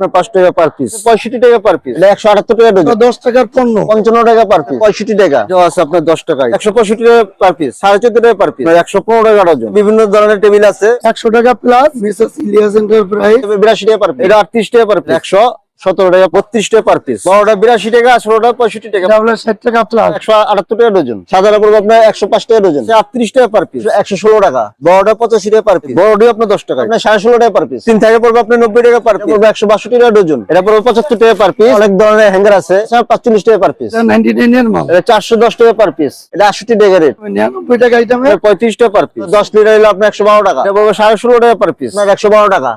আপনার পাঁচ টাকা পার পিস পঁয়ষট্টি টাকা পার পিস একশো আটাত্তর টাকা ডজন দশ টাকার পণ্য। পঞ্চান্ন টাকা পার পিস পঁয়ষট্টি টাকা। এটাও আছে আপনার দশ টাকা। একশো পঁয়ষট্টি টাকা পার পিস সাড়ে চোদ্দ টাকা পার পিস একশো পনেরো টাকা ডজন। বিভিন্ন ধরনের টেবিল আছে। একশো টাকা প্লাস মিসেস ইলিয়াস এন্টারপ্রাইজ বিরাশি টাকা পার পিস এটা আটত্রিশ টাকা পার পিস একশো সতেরো টাকা বত্রিশ টাকা পার পিস বড়টা বিরাশি টাকা ষোলোটা পঁয়ষট্টি টাকা ষাট টাকা প্লাস একশো আটাত্তর টাকা ডজন সাদাটা পড়বে আপনার একশো পাঁচ টাকা ডজন আটত্রিশ টাকা পার পিস একশো ষোলো টাকা বড়টা পঁচাশি টাকা পার পিস বড়টি আপনার দশ টাকা আপনার সাড়ে ষোলো টাকা পার পিস তিন থেকে পড়বে আপনার নব্বই টাকা পার পিস একশো বাষট্টি টাকা ডজন এটা পড়বে পঁচাত্তর টাকা পার পিস অনেক ধরনের হ্যাঙ্গার আছে পাঁচচল্লিশ টাকা পার পিস এটা চারশো দশ টাকা পার পিস এটা আটষট্টি টাকা রেট নিরানব্বই টাকা আইটেমের পঁয়ত্রিশ টাকা পার পিস দশ লিটার হলো আপনার একশো বারো টাকা এটা পড়বে সাড়ে ষোলো টাকা পার পিস একশো বারো টাকা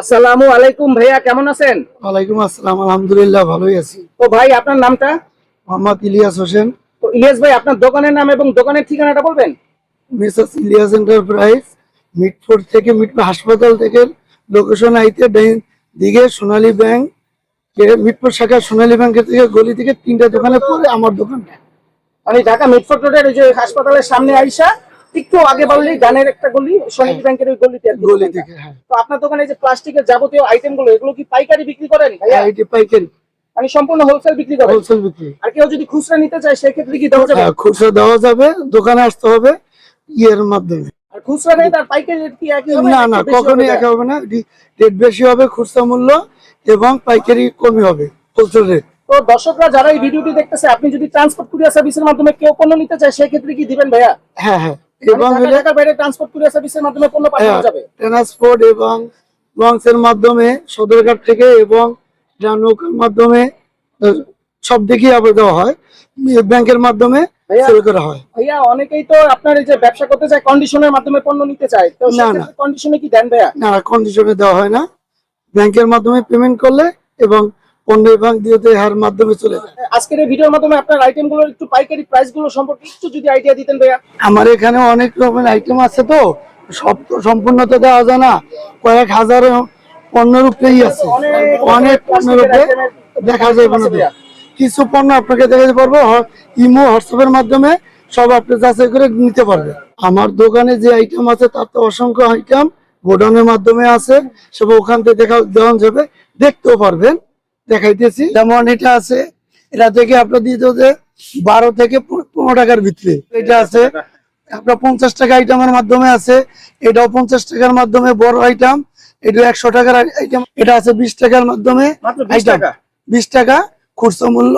আসসালামু আলাইকুম ভাইয়া কেমন আছেন? ওয়ালাইকুম আসসালাম আলহামদুলিল্লাহ ভালোই আছি। ও ভাই আপনার নামটা? মোহাম্মদ ইলিয়াস হোসেন। তো ইলিয়াস ভাই আপনার দোকানের নাম এবং দোকানের ঠিকানাটা বলবেন? মিসেস ইলিয়াস এন্টারপ্রাইজ মিটফোর্ড থেকে মিটফোর্ড হাসপাতাল থেকে লোকেশন আইতে দিকে সোনালী ব্যাংক মিটফোর্ড শাখা সোনালী ব্যাংকের থেকে গলি থেকে তিনটা দোকানে পরে আমার দোকান মানে ঢাকা মিটফোর্ট রোডের ওই যে হাসপাতালের সামনে আইসা একটু আগে বললেই গানের একটা গলি সোনালী ব্যাংকের ওই গলিতে গলি থেকে হ্যাঁ। তো আপনার দোকানে যে প্লাস্টিকের যাবতীয় আইটেমগুলো এগুলো কি পাইকারি বিক্রি করেন ভাইয়া? এটি পাইকারি। মানে সম্পূর্ণ হোলসেল বিক্রি করেন? হোলসেল বিক্রি। আর কেউ যদি খুচরা নিতে চায় সেক্ষেত্রে কি দেওয়া যাবে? হ্যাঁ, খুচরা দেওয়া যাবে দোকানে আসতে হবে ইয়ের মাধ্যমে। আর খুচরা নেই তার পাইকারি রেট কি একই হবে? না না কখনোই ভাইয়া? হবে না। রেট বেশি হবে খুচরা মূল্য এবং পাইকারি কমই হবে হোলসেল রেট তো দর্শকরা যারা এই ভিডিওটি দেখতেছে আপনি যদি ট্রান্সপোর্ট কুরিয়ার সার্ভিসের মাধ্যমে কেউ পণ্য নিতে চায় সেক্ষেত্রে কি দিবেন ভাইয়া? হ্যাঁ হ্যাঁ। এবং ঢাকার বাইরে ট্রান্সপোর্ট কুরিয়ার সার্ভিসের মাধ্যমে পণ্য পাঠানো যাবে? ট্রান্সপোর্ট এবং লঞ্চের মাধ্যমে সদরঘাট থেকে এবং নৌকার মাধ্যমে সব দিকেই আবার দেওয়া হয়। ব্যাংকের মাধ্যমে সেল করা হয়। ভাইয়া অনেকেই তো আপনার এই যে ব্যবসা করতে চায় কন্ডিশনের মাধ্যমে পণ্য নিতে চায়। তো না, সেক্ষেত্রে কন্ডিশনে কি দেন ভাইয়া? না কন্ডিশনে দেওয়া হয় না। ব্যাংকের মাধ্যমে পেমেন্ট করলে এবং পণ্য এবং দিয়ে হার মাধ্যমে চলে যায়। আজকের এই ভিডিওর মাধ্যমে আপনার আইটেমগুলোর একটু পাইকারি প্রাইসগুলো সম্পর্কে একটু যদি আইডিয়া দিতেন ভাইয়া। আমার এখানে অনেক রকমের আইটেম আছে তো সব তো সম্পূর্ণ তো দেওয়া যায় না। কয়েক হাজার পণ্যের উপরেই আছে। অনেক পণ্যের উপরে দেখা যাবে না কিছু পণ্য আপনাকে দেখাতে পারব ইমো হোয়াটসঅ্যাপের মাধ্যমে সব আপনি যাচাই করে নিতে পারবে আমার দোকানে যে আইটেম আছে তার তো অসংখ্য আইটেম গোডাউনের মাধ্যমে আছে। সব ওখান থেকে দেখা দেওয়া যাবে দেখতেও পারবেন। দেখাইতেছি যেমন এটা আছে এটা থেকে আপনার দিতে হচ্ছে বারো থেকে পনেরো টাকার ভিতরে এটা আছে আপনার পঞ্চাশ টাকা আইটেমের মাধ্যমে আছে এটাও পঞ্চাশ টাকার মাধ্যমে বড় আইটেম এটা একশো টাকার আইটেম এটা আছে বিশ টাকার মাধ্যমে মাত্র 20 item। টাকা? বিশ টাকা খুচরা মূল্য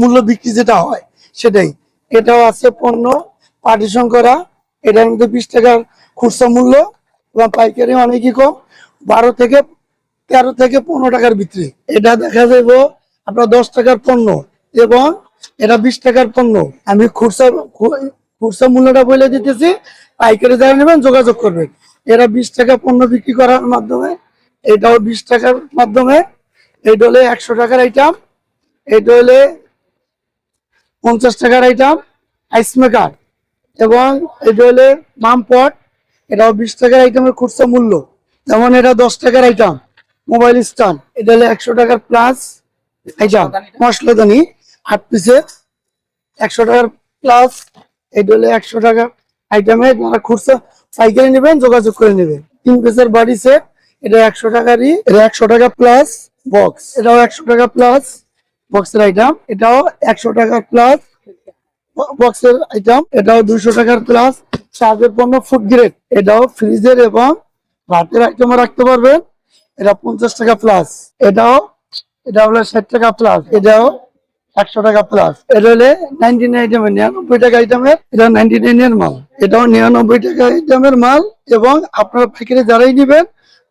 মূল্য বিক্রি যেটা হয় সেটাই এটাও আছে পণ্য পার্টিশন করা এটার মধ্যে বিশ টাকার খুচরা মূল্য এবং পাইকারি অনেকই কম বারো থেকে তেরো থেকে পনেরো টাকার বিক্রি। এটা দেখা যাইব আপনার দশ টাকার পণ্য এবং এটা বিশ টাকার পণ্য। আমি খুরসা খুরসা মূল্যটা বলে দিতেছি, পাইকারি যারা নেবেন যোগাযোগ করবেন। এরা বিশ টাকা পণ্য বিক্রি করার মাধ্যমে, এটাও বিশ টাকার মাধ্যমে এটা হলে একশো টাকার আইটেম এটা হলে পঞ্চাশ টাকার আইটেম আইস মেকার এবং এটা হলে মামপট এটাও বিশ টাকার আইটেমের খুচরা মূল্য। যেমন এটা দশ টাকার আইটেম মোবাইল স্ট্যান্ড এটা হলে একশো টাকার প্লাস আইটেম মশলাদানি, আট পিসে একশো টাকার প্লাস, এটা হলে একশো টাকার আইটেমে যারা খুচরা পাইকারি নেবেন, যোগাযোগ করে নেবেন। তিন পিসের বাড়ি সেট এটা একশো টাকারই, এটা একশো টাকা প্লাস বক্স এটাও একশো টাকা প্লাস বক্সের আইটেম এটাও একশো টাকা প্লাস বক্সের আইটেম এটাও দুইশো টাকার প্লাস চার্জের পণ্য ফুড গ্রেড এটাও ফ্রিজের এবং ভাতের আইটেমও রাখতে পারবেন। এটা পঞ্চাশ টাকা প্লাস এটাও এটা হলো ষাট টাকা প্লাস এটাও একশো টাকা প্লাস এটা হলে নাইনটি নাইন আইটেমের নিরানব্বই টাকা আইটেমের এটা নাইনটি নাইনের মাল। এটাও নিরানব্বই টাকা আইটেমের মাল এবং আপনারা পাইকারি যারাই নেবেন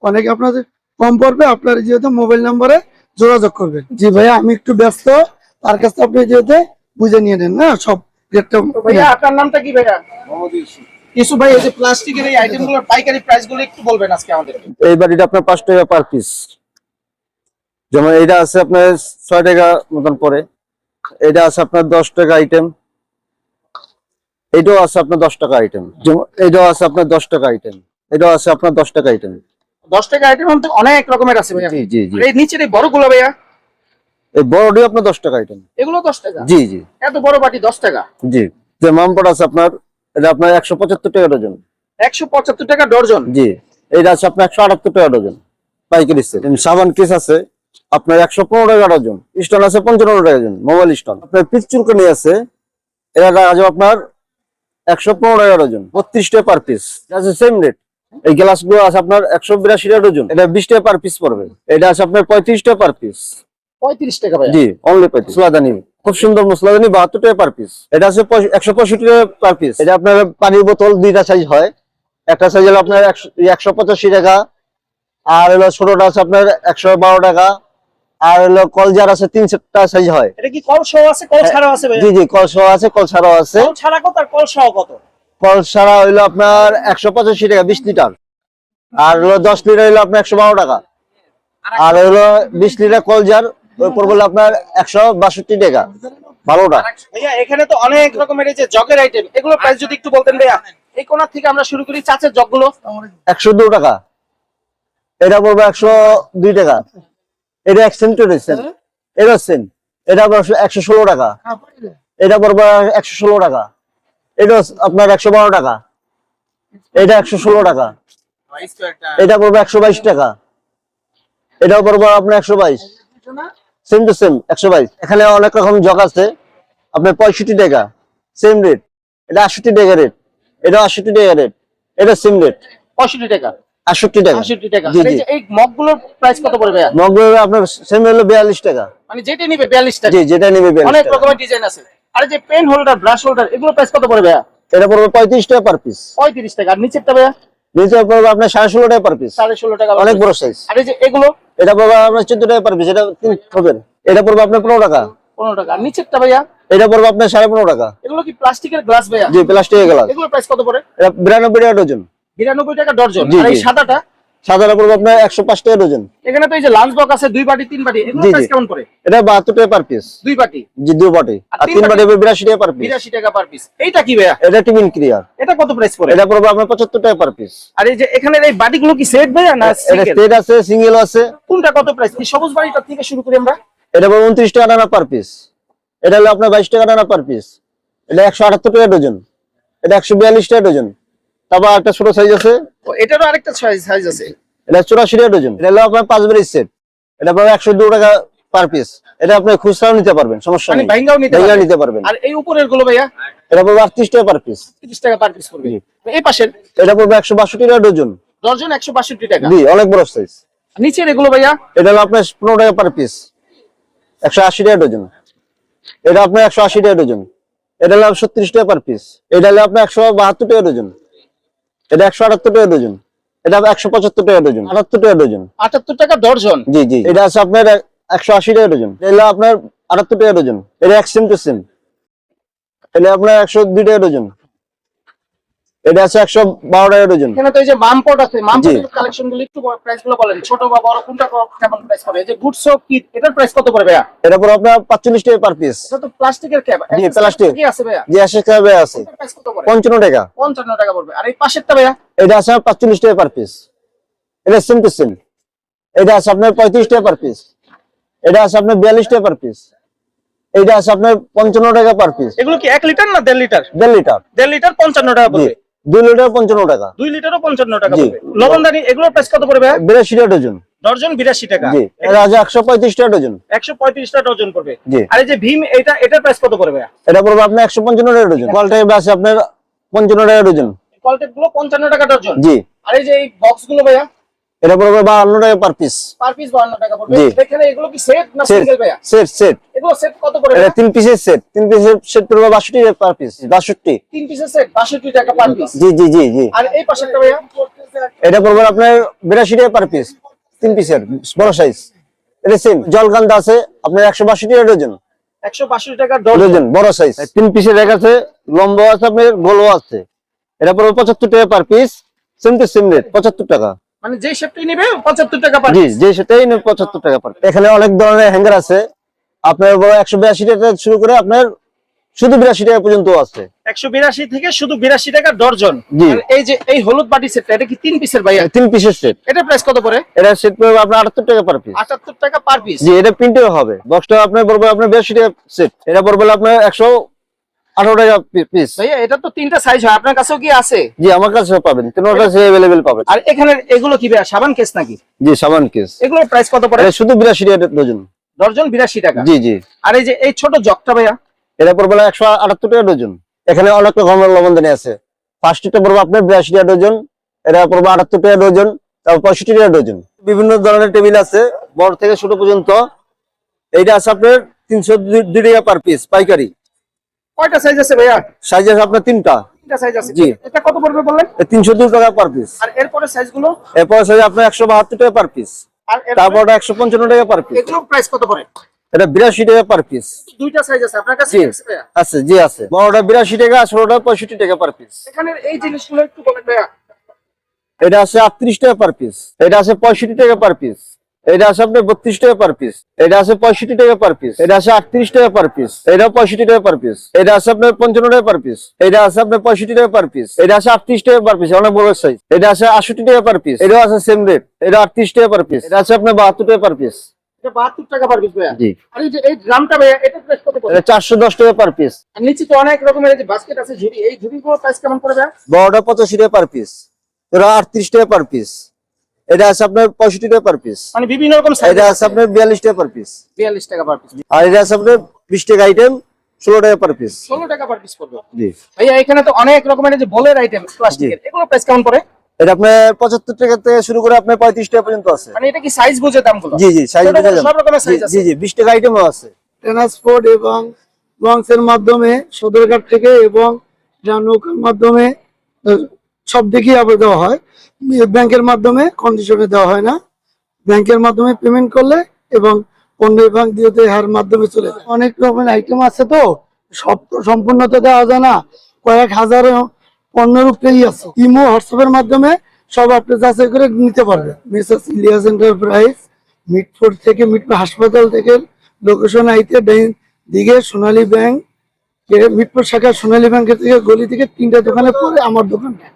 অনেকে আপনাদের কম পড়বে আপনার যেহেতু মোবাইল নম্বরে যোগাযোগ করবেন। জি ভাইয়া আমি একটু ব্যস্ত তার কাছে আপনি যেহেতু বুঝে নিয়ে নেন না? সব রেটটা ভাইয়া আপনার নামটা কি ভাইয়া? ইসু ভাই এই যে প্লাস্টিকের এই আইটেমগুলোর পাইকারি প্রাইসগুলো একটু বলবেন আজকে আমাদের এই বাড়িটা আপনার পাঁচ টাকা পার পিস যেমন এটা আছে আপনার ছয় টাকা মতন পরে এটা আছে আপনার দশ টাকা আইটেম এটাও আছে আপনার দশ টাকা আইটেম যেমন এটাও আছে আপনার দশ টাকা আইটেম এটাও আছে আপনার দশ টাকা আইটেম দশ টাকা আইটেম মধ্যে অনেক রকমের আছে ভাইয়া। জি জি জি। এই নিচের এই বড়গুলো ভাইয়া? এই বড়টি আপনার দশ টাকা আইটেম এগুলো দশ টাকা? জি জি। এত বড় বাটি দশ টাকা? জি। যে মামপট আছে আপনার এটা আপনার একশো পঁচাত্তর টাকা ডজন। একশো পঁচাত্তর টাকা ডর্জন জি এটা আছে আপনার একশো আটাত্তর টাকা ডজন পাইকারি সেল। সাবান কেস আছে। আপনার একশো পনেরো টাকা ডজন স্টোন আছে পঞ্চান্ন টাকা ডজন মোবাইল স্টোন। আপনার পিচ চুলকানি আছে। এটা আছে আপনার একশো পনেরো টাকা ডজন বত্রিশ টাকা পার পিস আছে সেম রেট এই গ্লাসগুলো আছে আপনার একশো বিরাশি টাকা ডজন। এটা বিশ টাকা পার পিস পড়বে। এটা আছে আপনার পঁয়ত্রিশ টাকা পার পিস পঁয়ত্রিশ টাকা জি অনলি পঁয়ত্রিশ। মশলাদানি খুব সুন্দর মশলাদানি বাহাত্তর টাকা পার পিস এটা আছে একশো পঁয়ষট্টি টাকা পার পিস এটা আপনার পানির বোতল দুইটা সাইজ হয়। একটা সাইজ হলো আপনার একশো- একশো পঁচাশি টাকা। আর হলো ছোটটা আছে আপনার একশো বারো টাকা। আর হলো কলজার আছে তিনশোটা সাইজ হয়। এটা কি কল সহ আছে? কল ছাড়াও আছে জি জি কল সহ আছে কল ছাড়াও আছে। কল ছাড়া কত আর কল সহ কত? কল ছাড়া হইল আপনার একশো পঁচাশি টাকা বিশ লিটার। আর হলো দশ লিটার হইল আপনার একশো বারো টাকা। আর হলো বিশ লিটার কলজার ওই পড়বে আপনার একশো বাষট্টি টাকা। ভালোটা। ভাইয়া এখানে তো অনেক রকমের এই যে জগের আইটেম এগুলো প্রাইস যদি একটু বলতেন ভাইয়া। এই কোণা থেকে আমরা শুরু করি চাচের জগগুলো। একশো দু টাকা। এটা পড়বে একশো দুই টাকা। এটা এক্সেন্টেড সেন এটা সেন এটা একশো ষোলো টাকা। এটা পড়বে একশো ষোলো টাকা। এটা আপনার একশো বারো টাকা। এটা একশো ষোলো টাকা। এটা পড়বে একশো বাইশ টাকা। এটাও পড়বে আপনার একশো বাইশ। সেম টু সেম একশো বাইশ। এখানে অনেক রকম জগ আছে। আপনার পঁয়ষট্টি টাকা সেম রেট এটা আটষট্টি টাকা রেট এটা আটষট্টি টাকা রেট এটা সেম রেট পঁয়ষট্টি টাকা। টাকা। এই মগগুলোর প্রাইস কত পড়বে ভাইয়া? মগগুলো আপনার সেম হলো বিয়াল্লিশ টাকা। মানে যেটা নিবে বিয়াল্লিশ টাকা। জি যেটা নেবে অনেক রকমের ডিজাইন আছে। আর যে পেন হোল্ডার ব্রাশ হোল্ডার এগুলো প্রাইস কত পড়বে এটা পড়বে পঁয়ত্রিশ টাকা পার পিস পঁয়ত্রিশ টাকা। আর নিচেরটা ভাইয়া? নিচে পড়বে আপনার সাড়ে ষোলো টাকা পার পিস সাড়ে ষোলো টাকা অনেক বড় সাইজ আর এই যে এগুলো? এটা পড়বে আপনার চোদ্দ টাকা পার পিস এটা তিন হবে? এটা পড়বে আপনার পনেরো টাকা। পনেরো টাকা। নিচেরটা ভাইয়া? এটা পড়বে আপনার সাড়ে পনেরো টাকা। এগুলো কি প্লাস্টিকের গ্লাস ভাইয়া? জি প্লাস্টিকের গ্লাস এগুলো প্রাইস কত পড়ে? এটা বিরানব্বই টাকা ডজন। বিরানব্বই টাকা ডর্জন জি, আর এই সাদাটা? সাদাটা পড়বে আপনার একশো পাঁচ টাকা ডজন। এখানে তো এই যে লাঞ্চ বক্স আছে দুই বাটি তিন বাটি এগুলো জি, প্রাইস জি। কেমন পড়ে? এটা বাহাত্তর টাকা পার পিস দুই বাটি? জি দু বাটি। আর তিন বাটি? বিরাশি টাকা পার পিস বিরাশি টাকা পার পিস এইটা কি ভাইয়া? এটা টিফিন ক্রিয়ার এটা কত প্রাইস পড়ে? এটা পড়বে আপনার পঁচাত্তর টাকা পার পিস আর এই যে এখানে এই বাটিগুলো কি সেট ভাইয়া না single? আছে সিঙ্গেল আছে। কোনটা কত প্রাইস এই সবুজ বাড়িটা থেকে শুরু করি আমরা। এটা পড়বে উনত্রিশ টাকা দানা পার পিস এটা হলো আপনার বাইশ টাকা দানা পার পিস এটা একশো আটাত্তর টাকা ডজন। এটা একশো বিয়াল্লিশ টাকা ডজন। তারপর একটা ছোট সাইজ আছে। এটারও আরেকটা সাইজ সাইজ আছে। এটা চুরাশি টাকা ডজন। এটা হলো আপনার পাঁচ বেরিজ সেট এটা পাবে একশো দু টাকা পার পিস এটা আপনি খুচরাও নিতে পারবেন সমস্যা মানে নেই। ভাইঙ্গাও নিতে পারবেন। নিতে পারবেন। আর এই উপরেরগুলো ভাইয়া? এটা পড়বে আটত্রিশ টাকা পার পিস 30 টাকা পার পিস পড়বে। এই পাশের? এটা পড়বে একশো বাষট্টি টাকা ডজন। একশো বাষট্টি টাকা। জি অনেক বড় সাইজ নিচের এগুলো ভাইয়া? এটা হলো আপনার পনেরো টাকা পার পিস একশো আশি টাকা ডজন। এটা আপনার একশো আশি টাকা ডজন। এটা হলো সত্রিশ টাকা পার পিস এটা হলো আপনার একশো বাহাত্তর টাকা ডজন। এটা একশো আটাত্তর টাকা ডজন। এটা একশো পঁচাত্তর টাকা ডজন। আটাত্তর টাকা ডজন। আটাত্তর টাকা ডর্জন জি জি। এটা আছে আপনার একশো আশি টাকা ডজন। এটা আপনার আটাত্তর টাকা ডজন। এটা এক সেম টু সেম এটা আপনার একশো দুই টাকা ডজন। এটা আছে একশো বারো টাকা ডজন এখানে তো এই যে মামপট আছে মামপটের কালেকশনগুলো একটু প্রাইসগুলো বলেন। ছোট বা বড় কোনটা কেমন প্রাইস এই যে গুড সোপ কিট এটার প্রাইস কত পড়ে ভাইয়া? এটা পরে আপনার পাঁচচল্লিশ টাকা পার পিস এটা তো প্লাস্টিকের ক্যাপ জি, plastic। কি আছে ভাইয়া? যে আসে খাবে আছে। প্রাইস কত পড়ে? পঞ্চান্ন টাকা। 55 টাকা পড়বে। আর এই পাশেরটা ভাইয়া? এটা আছে পাঁচচল্লিশ টাকা পার পিস এটা সেম টু সেম এটা আছে আপনার পঁয়ত্রিশ টাকা পার পিস এটা আছে আপনার বিয়াল্লিশ টাকা পার পিস এটা আছে আপনার পঞ্চান্ন টাকা পার পিস এগুলো কি 1 লিটার না 1.5 লিটার? দেড় লিটার। 1.5 লিটার 55 টাকা জি। পড়বে। দুই লিটার পঞ্চান্ন টাকা। 2 লিটারও 55 টাকা লবণদানি এগুলোর প্রাইস কত পড়বে বিরাশি টাকা ডজন। ডর্জন 82 টাকা। জি। রাজা একশো পঁয়ত্রিশ টাকা ডজন। 135 টাকা ডর্জন পড়বে। আর এই যে ভীম এটা এটার প্রাইস কত পড়বে এটা পড়বে আপনার একশো পঞ্চান্ন টাকা ডজন। কোয়ালিটি আছে আপনার পঞ্চান্ন টাকা ডজন। কোয়ালিটি গুলো 55 টাকা ডর্জন জি। আর এই যে এই বক্সগুলো ভাইয়া? এটা পড়বে বাহান্ন টাকা পার পিস পার পিস 52 টাকা পড়বে। এখানে এগুলো কি সেট না সিঙ্গেল ভাইয়া? সেট সেট এগুলো সেট কত করে এটা তিন পিসের সেট তিন পিসের সেট পড়বে বাষট্টি টাকা পার পিস বাষট্টি। তিন পিসের সেট 62 টাকা পার পিস জি জি জি জি। আর এই পাশেরটা ভাইয়া? এটা পড়বে আপনার বিরাশি টাকা পার পিস তিন পিসের বড় সাইজ এটা সেম জলকান্দা আছে আপনার একশো বাষট্টি টাকা ডজন 162 টাকা ডজন বড় সাইজ তিন পিসের এক আছে লম্বা আছে আপনার গোলও আছে। এটা পড়বে পঁচাত্তর টাকা per piece same to same rate পঁচাত্তর টাকা। মানে যে শেপটাই নেবে 75 টাকা পার জি যে সেটাই পঁচাত্তর টাকা পার এখানে অনেক ধরনের হ্যাঙ্গার আছে। আপনার বড় একশো বিরাশি টাকা থেকে শুরু করে আপনার শুধু বিরাশি টাকা পর্যন্ত আছে। একশো বিরাশি থেকে শুধু বিরাশি টাকা ডর্জন। এই যে এই হলুদ বাটি সেটটা এটা কি তিন পিসের ভাইয়া? তিন পিসের সেট এটা প্রাইস কত পড়ে? এটা সেট পড়বে আপনার আটাত্তর টাকা পার পিস আটাত্তর টাকা পার পিস জি এটা প্রিন্টের হবে। বক্সটা আপনার পড়বে আপনার বিরাশি টাকা সেট এটা পড়বে আপনার একশো আঠারো টাকা পিস ভাইয়া এটা তো তিনটা সাইজ হয়। আপনার কাছেও কি আছে? জি আমার পাবেন। তিনটা পাবেন। আর এখানে এগুলো কি ভাইয়া সাবান কেস নাকি? জি সাবান কেস এগুলোর প্রাইস কত পড়ে? শুধু টাকা ডজন ডর্জন বিরাশি টাকা। জি জি। আর এই যে এই ছোট জগটা ভাইয়া? এটা পড়বে একশো আটাত্তর টাকা ডজন এখানে অনেক রকমের লবণদানি আছে। ফার্স্টটা পড়বে আপনার টাকা ডজন এটা পড়বে আটাত্তর টাকা ডজন তারপর টাকা ডজন বিভিন্ন ধরনের টেবিল আছে বড় থেকে ছোট পর্যন্ত। এইটা আছে আপনার তিনশো দুই টাকা পার পিস পাইকারি। কয়টা সাইজ আছে ভাইয়া? সাইজ আছে আপনার তিনটা। তিনটা সাইজ আছে। জি। এটা কত পড়বে বললেন? টাকা পার পিস আর এরপরে সাইজ আপনার টাকা পার পিস আর টাকা পার পিস প্রাইস কত পড়ে? এটা বিরাশি টাকা পার পিস দুইটা সাইজ আছে। আপনার কাছে আছে আছে জি আছে। বড়টা বিরাশি টাকা টাকা পার পিস এখানে এই জিনিসগুলো একটু বলেন ভাইয়া। এটা আছে আটত্রিশ টাকা পার পিস এটা আছে পঁয়ষট্টি টাকা পার পিস এটা আছে আপনার বত্রিশ টাকা পার পিস এটা আছে পঁয়ষট্টি টাকা পার পিস এটা আছে আটত্রিশ টাকা পার পিস এটা পঁয়ষট্টি টাকা পার পিস এটা আছে আপনার পঞ্চান্ন টাকা পার পিস এটা আছে আপনার পঁয়ষট্টি টাকা পার পিস এটা আছে আটত্রিশ টাকা পার পিস অনেক বড় সাইজ এটা আছে আটষট্টি টাকা পার পিস এটাও আছে সেম রেট এটা আটত্রিশ টাকা পার পিস এটা আছে আপনার বাহাত্তর টাকা পার পিস এটা এটা এটা চারশো দশ টাকা পার পিস নিচে তো অনেক রকমের বাস্কেট আছে ঝুড়ি এই ঝুড়িগুলোর প্রাইস কেমন পড়বে ভাইয়া পঁচাশি টাকা পার পিস এটা আটত্রিশ টাকা পার পিস এটা আছে আপনার পঁয়ষট্টি টাকা পার পিস মানে বিভিন্ন রকম সাইজ এটা আছে। আপনার বিয়াল্লিশ টাকা পার পিস বিয়াল্লিশ টাকা পার পিস আর এটা আছে আপনার বিশ টাকা আইটেম ষোলো টাকা পার পিস ষোলো টাকা পার পিস পড়বে। জি। ভাইয়া এখানে তো অনেক রকমের যে বলের আইটেম প্লাস্টিকের এগুলো প্রাইস কেমন পড়ে? এটা আপনার পঁচাত্তর টাকা থেকে শুরু করে আপনার পঁয়ত্রিশ টাকা পর্যন্ত আছে। মানে এটা কি সাইজ বুঝে দামগুলো? জি জি সাইজ ছোট বড় সব রকমের size আছে। জি জি বিশ টাকা আইটেমও আছে। ট্রান্সপোর্ট এবং লঞ্চের মাধ্যমে সদরঘাট থেকে এবং যা নৌকার মাধ্যমে সব দিকেই আবার দেওয়া হয়। ব্যাংকের মাধ্যমে কন্ডিশনে দেওয়া হয় না। ব্যাংকের মাধ্যমে পেমেন্ট করলে এবং পণ্য বিভাগ দিয়ে হার মাধ্যমে চলে যায়। অনেক রকমের আইটেম আছে তো। সব তো সম্পূর্ণ তো দেওয়া যায় না। কয়েক হাজার পণ্যের উপরেই আছে। ইমো হোয়াটসঅ্যাপের মাধ্যমে সব আপনি যাচাই করে নিতে পারবেন। মিসেস ইলিয়াস এন্টারপ্রাইজ মিটফোর্ড থেকে মিটফোর্ড হাসপাতাল থেকে লোকেশন আইতে ডাইন দিকে সোনালী ব্যাংক মিটফোর্ড শাখা সোনালী ব্যাংকের থেকে গলি থেকে তিনটা দোকানে পরে আমার দোকানটা।